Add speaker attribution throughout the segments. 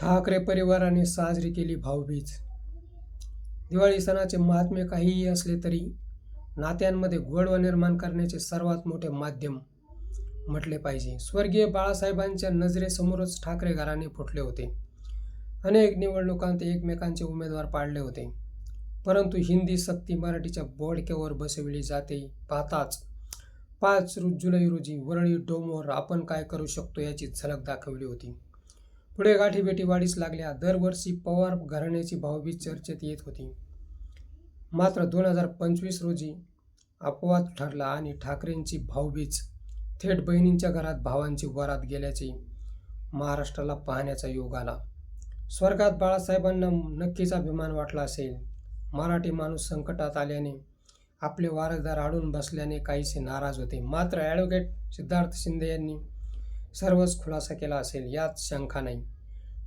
Speaker 1: ठाकरे परिवाराने साजरी केली भाऊबीज. दिवाळी सणाचे महात्म्य काहीही असले तरी नात्यांमध्ये गोडवा निर्माण करण्याचे सर्वात मोठे माध्यम म्हटले पाहिजे. स्वर्गीय बाळासाहेबांच्या नजरेसमोरच ठाकरे घराणे फुटले होते. अनेक निवडणुकांत एकमेकांचे उमेदवार पाडले होते. परंतु हिंदी सक्ती मराठीच्या बोडक्यावर बसविली जाते. पाहताच पाच जुलै रोजी वरळी डोमवर आपण काय करू शकतो याची झलक दाखवली होती. पुढे गाठीबेटी वाढीस लागल्या. दरवर्षी पवार घराण्याची भाऊबीज चर्चेत येत होती. मात्र दोन हजार पंचवीस रोजी अपवाद ठरला आणि ठाकरेंची भाऊबीज थेट बहिणींच्या घरात भावांची वरात गेल्याचे महाराष्ट्राला पाहण्याचा योग आला. स्वर्गात बाळासाहेबांना नक्कीच अभिमान वाटला असेल. मराठी माणूस संकटात आल्याने आपले वारसदार आडून बसल्याने काहीसे नाराज होते. मात्र ॲडव्होकेट सिद्धार्थ शिंदे यांनी सर्वच खुलासा केला असेल यात शंका नाही.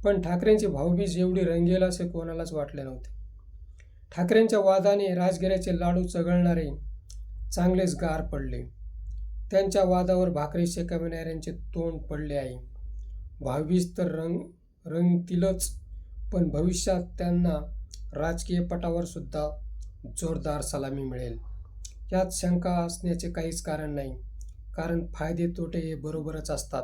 Speaker 1: पण ठाकरेंची भाऊबीज एवढी रंगेल असे कोणालाच वाटले नव्हते. ठाकरेंच्या वादाने राजगिऱ्याचे लाडू चघळणारे चांगलेच गार पडले. त्यांच्या वादावर भाकरी शेकविणाऱ्यांचे तोंड पडले आहे. भाऊबीज तर रंग रंगतीलच पण भविष्यात त्यांना राजकीय पटावर सुद्धा जोरदार सलामी मिळेल. यात शंका असण्याचे काहीच कारण नाही. कारण फायदे तोटे हे बरोबरच असतात.